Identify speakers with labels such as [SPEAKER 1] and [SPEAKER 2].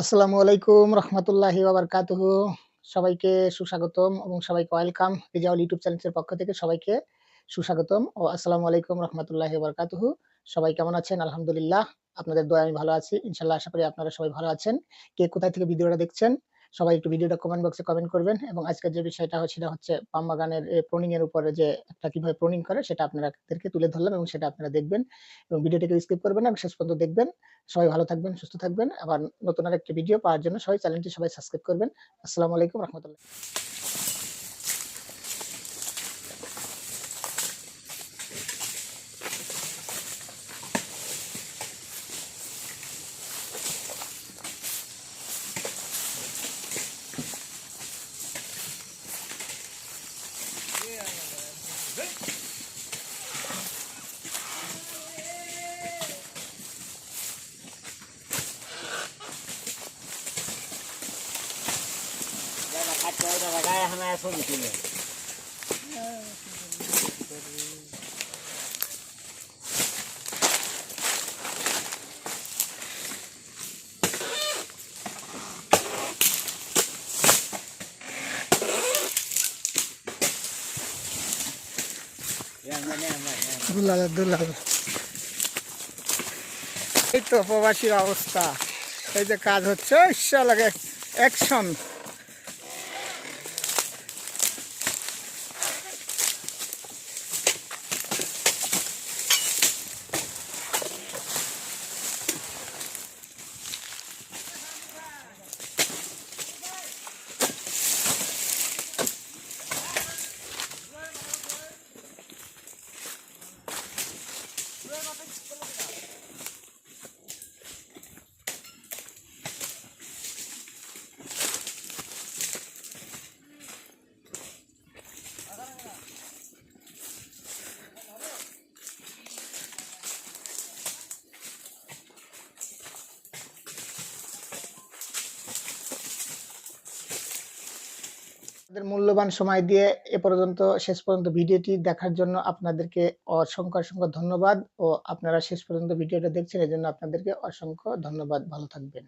[SPEAKER 1] আসসালামু আলাইকুম রহমতুল্লাহি ওয়াবারকাতুহু। সবাইকে সুস্বাগতম এবং সবাইকে ওয়েলকাম রিজাউল ইউটিউব চ্যানেলের পক্ষ থেকে সবাইকে সুস্বাগতম ও আসসালামু আলাইকুম রহমতুল্লাহি ওয়াবারকাতুহু। সবাই কেমন আছেন? আলহামদুলিল্লাহ। আপনাদের দয়া আমি ভালো আছি। ইনশাল্লাহ আশা করি আপনারা সবাই ভালো আছেন। কে কোথায় থেকে ভিডিওটা দেখছেন? সবাই একটু ভিডিওটা কমেন্ট বক্সে কমেন্ট করবেন এবং আজকের যে বিষয়টা সেটা হচ্ছে পাম বাগানের প্রোনিং এর উপরে যে একটা কীভাবে প্রোনিং করে সেটা আপনাদেরকে তুলে ধরলাম এবং সেটা আপনারা দেখবেন এবং ভিডিওটাকে স্কিপ করবেন না শেষ পর্যন্ত দেখবেন। সবাই ভালো থাকবেন, সুস্থ থাকবেন। আবার নতুন আরেকটি ভিডিও পাওয়ার জন্য সবাই চ্যানেলটি সবাই সাবস্ক্রাইব করবেন। আসসালামু আলাইকুম রহমতুল্লাহ। এই তো প্রবাসীর অবস্থা। এই যে কাজ হচ্ছে ঈশ্বর লাগে অ্যাকশন আপনাদের মূল্যবান সময় দিয়ে এ পর্যন্ত শেষ পর্যন্ত ভিডিওটি দেখার জন্য আপনাদেরকে অসংখ্য অসংখ্য ধন্যবাদ ও আপনারা শেষ পর্যন্ত ভিডিওটা দেখছেন, এজন্য আপনাদেরকে অসংখ্য ধন্যবাদ। ভালো থাকবেন।